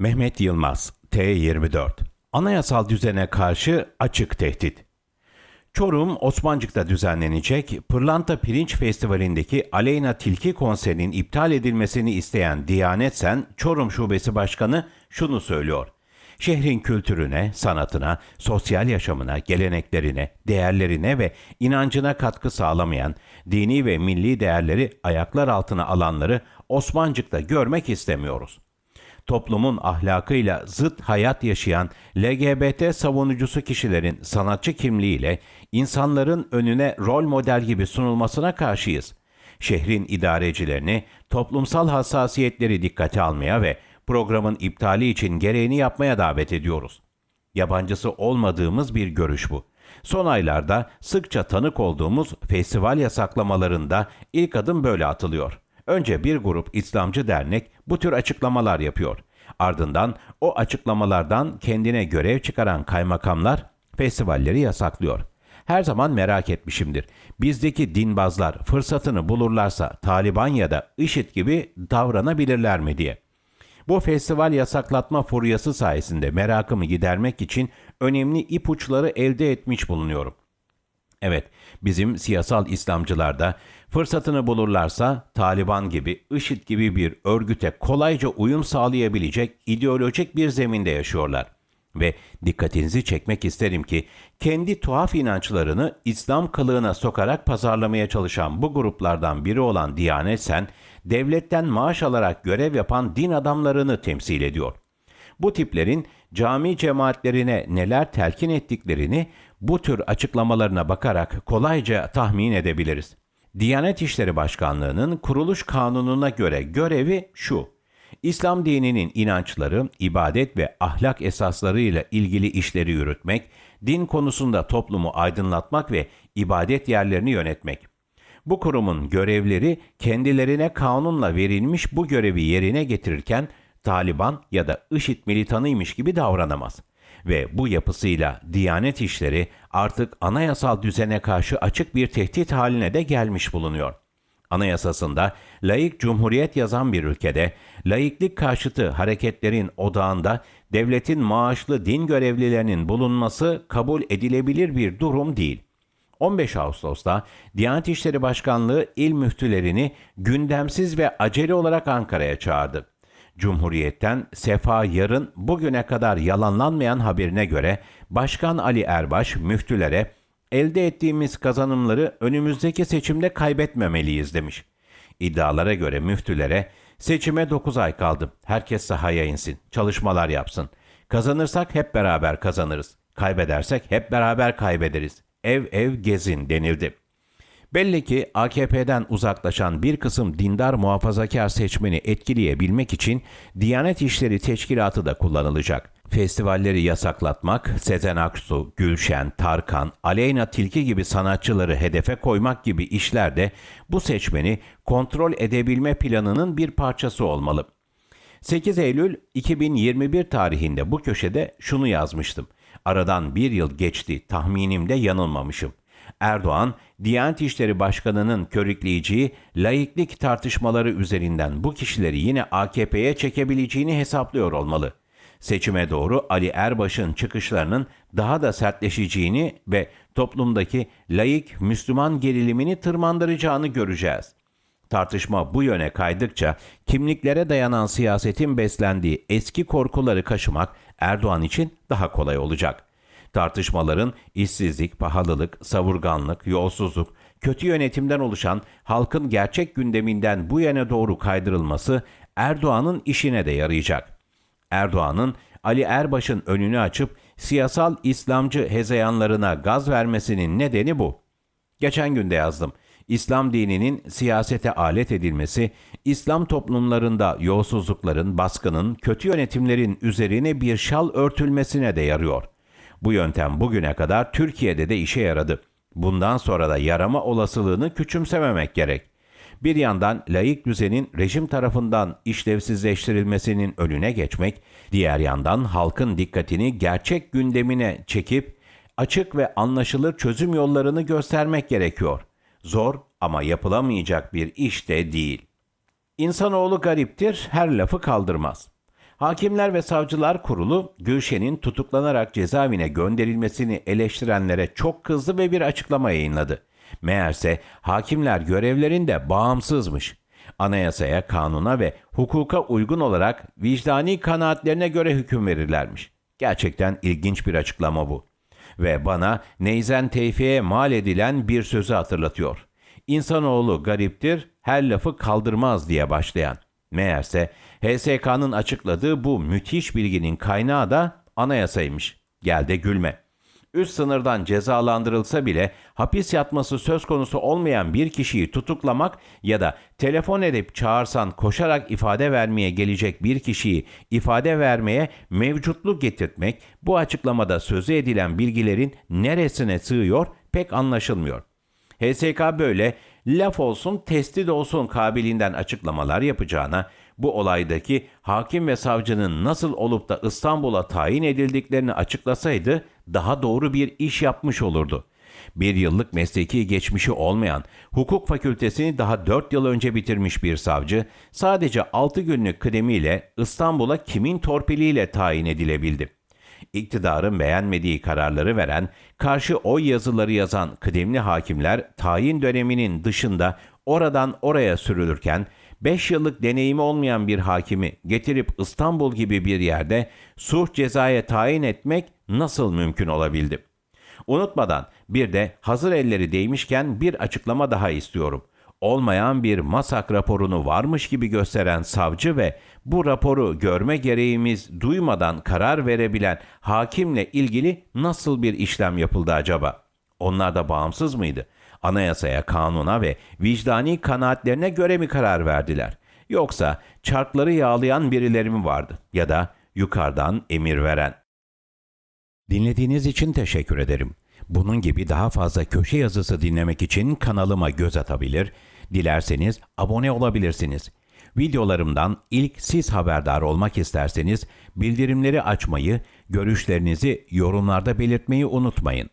Mehmet Yılmaz, T24 Anayasal düzene karşı açık tehdit. Çorum, Osmancık'ta düzenlenecek Pırlanta Pirinç Festivali'ndeki Aleyna Tilki konserinin iptal edilmesini isteyen Diyanet Sen Çorum Şubesi Başkanı şunu söylüyor. Şehrin kültürüne, sanatına, sosyal yaşamına, geleneklerine, değerlerine ve inancına katkı sağlamayan, dini ve milli değerleri ayaklar altına alanları Osmancık'ta görmek istemiyoruz toplumun ahlakıyla zıt hayat yaşayan LGBT savunucusu kişilerin sanatçı kimliğiyle insanların önüne rol model gibi sunulmasına karşıyız. Şehrin idarecilerini toplumsal hassasiyetleri dikkate almaya ve programın iptali için gereğini yapmaya davet ediyoruz. Yabancısı olmadığımız bir görüş bu. Son aylarda sıkça tanık olduğumuz festival yasaklamalarında ilk adım böyle atılıyor. Önce bir grup İslamcı dernek bu tür açıklamalar yapıyor. Ardından o açıklamalardan kendine görev çıkaran kaymakamlar festivalleri yasaklıyor. Her zaman merak etmişimdir. Bizdeki dinbazlar fırsatını bulurlarsa Taliban ya da IŞİD gibi davranabilirler mi diye. Bu festival yasaklatma furyası sayesinde merakımı gidermek için önemli ipuçları elde etmiş bulunuyorum. Evet, bizim siyasal İslamcılar da fırsatını bulurlarsa Taliban gibi, IŞİD gibi bir örgüte kolayca uyum sağlayabilecek ideolojik bir zeminde yaşıyorlar. Ve dikkatinizi çekmek isterim ki kendi tuhaf inançlarını İslam kılığına sokarak pazarlamaya çalışan bu gruplardan biri olan Diyanet Sen, devletten maaş alarak görev yapan din adamlarını temsil ediyor. Bu tiplerin cami cemaatlerine neler telkin ettiklerini bu tür açıklamalarına bakarak kolayca tahmin edebiliriz. Diyanet İşleri Başkanlığı'nın kuruluş kanununa göre görevi şu. İslam dininin inançları, ibadet ve ahlak esaslarıyla ilgili işleri yürütmek, din konusunda toplumu aydınlatmak ve ibadet yerlerini yönetmek. Bu kurumun görevleri kendilerine kanunla verilmiş bu görevi yerine getirirken Taliban ya da IŞİD militanıymış gibi davranamaz. Ve bu yapısıyla Diyanet işleri artık anayasal düzene karşı açık bir tehdit haline de gelmiş bulunuyor. Anayasasında laik cumhuriyet yazan bir ülkede laiklik karşıtı hareketlerin odağında devletin maaşlı din görevlilerinin bulunması kabul edilebilir bir durum değil. 15 Ağustos'ta Diyanet İşleri Başkanlığı il müftülerini gündemsiz ve acele olarak Ankara'ya çağırdı. Cumhuriyet'ten Sefa Yarın bugüne kadar yalanlanmayan haberine göre Başkan Ali Erbaş müftülere elde ettiğimiz kazanımları önümüzdeki seçimde kaybetmemeliyiz demiş. İddialara göre müftülere seçime 9 ay kaldı. Herkes sahaya insin, çalışmalar yapsın. Kazanırsak hep beraber kazanırız. Kaybedersek hep beraber kaybederiz. Ev ev gezin denildi. Belli ki AKP'den uzaklaşan bir kısım dindar muhafazakar seçmeni etkileyebilmek için Diyanet İşleri Teşkilatı da kullanılacak. Festivalleri yasaklatmak, Sezen Aksu, Gülşen, Tarkan, Aleyna Tilki gibi sanatçıları hedefe koymak gibi işler de bu seçmeni kontrol edebilme planının bir parçası olmalı. 8 Eylül 2021 tarihinde bu köşede şunu yazmıştım. Aradan bir yıl geçti, tahminimde yanılmamışım. Erdoğan, Diyanet İşleri Başkanı'nın körükleyeceği laiklik tartışmaları üzerinden bu kişileri yine AKP'ye çekebileceğini hesaplıyor olmalı. Seçime doğru Ali Erbaş'ın çıkışlarının daha da sertleşeceğini ve toplumdaki laik Müslüman gerilimini tırmandıracağını göreceğiz. Tartışma bu yöne kaydıkça kimliklere dayanan siyasetin beslendiği eski korkuları kaşımak Erdoğan için daha kolay olacak. Tartışmaların işsizlik, pahalılık, savurganlık, yolsuzluk, kötü yönetimden oluşan halkın gerçek gündeminden bu yöne doğru kaydırılması Erdoğan'ın işine de yarayacak. Erdoğan'ın Ali Erbaş'ın önünü açıp siyasal İslamcı hezeyanlarına gaz vermesinin nedeni bu. Geçen günde yazdım. İslam dininin siyasete alet edilmesi, İslam toplumlarında yolsuzlukların, baskının, kötü yönetimlerin üzerine bir şal örtülmesine de yarıyor. Bu yöntem bugüne kadar Türkiye'de de işe yaradı. Bundan sonra da yarama olasılığını küçümsememek gerek. Bir yandan laik düzenin rejim tarafından işlevsizleştirilmesinin önüne geçmek, diğer yandan halkın dikkatini gerçek gündemine çekip açık ve anlaşılır çözüm yollarını göstermek gerekiyor. Zor ama yapılamayacak bir iş de değil. İnsanoğlu gariptir, her lafı kaldırmaz. Hakimler ve Savcılar Kurulu Gülşen'in tutuklanarak cezaevine gönderilmesini eleştirenlere çok kızdı ve bir açıklama yayınladı. Meğerse hakimler görevlerinde bağımsızmış. Anayasaya, kanuna ve hukuka uygun olarak vicdani kanaatlerine göre hüküm verirlermiş. Gerçekten ilginç bir açıklama bu. Ve bana Neyzen Tevfik'e mal edilen bir sözü hatırlatıyor. İnsanoğlu gariptir, her lafı kaldırmaz diye başlayan. Meğerse HSK'nın açıkladığı bu müthiş bilginin kaynağı da anayasaymış. Gel de gülme. Üst sınırdan cezalandırılsa bile hapis yatması söz konusu olmayan bir kişiyi tutuklamak ya da telefon edip çağırsan koşarak ifade vermeye gelecek bir kişiyi ifade vermeye mevcutluk getirtmek bu açıklamada sözü edilen bilgilerin neresine sığıyor pek anlaşılmıyor. HSK böyle laf olsun testit olsun kabiliğinden açıklamalar yapacağına bu olaydaki hakim ve savcının nasıl olup da İstanbul'a tayin edildiklerini açıklasaydı daha doğru bir iş yapmış olurdu. Bir yıllık mesleki geçmişi olmayan, hukuk fakültesini daha 4 yıl önce bitirmiş bir savcı, sadece 6 günlük kıdemiyle İstanbul'a kimin torpiliyle tayin edilebildi? İktidarın beğenmediği kararları veren, karşı oy yazıları yazan kıdemli hakimler tayin döneminin dışında oradan oraya sürülürken 5 yıllık deneyimi olmayan bir hakimi getirip İstanbul gibi bir yerde suç cezaya tayin etmek nasıl mümkün olabildi? Unutmadan bir de hazır elleri değmişken bir açıklama daha istiyorum. Olmayan bir masak raporunu varmış gibi gösteren savcı ve bu raporu görme gereğimiz duymadan karar verebilen hakimle ilgili nasıl bir işlem yapıldı acaba? Onlar da bağımsız mıydı? Anayasaya, kanuna ve vicdani kanaatlerine göre mi karar verdiler? Yoksa çarkları yağlayan birileri mi vardı? Ya da yukarıdan emir veren? Dinlediğiniz için teşekkür ederim. Bunun gibi daha fazla köşe yazısı dinlemek için kanalıma göz atabilir, dilerseniz abone olabilirsiniz. Videolarımdan ilk siz haberdar olmak isterseniz bildirimleri açmayı, görüşlerinizi yorumlarda belirtmeyi unutmayın.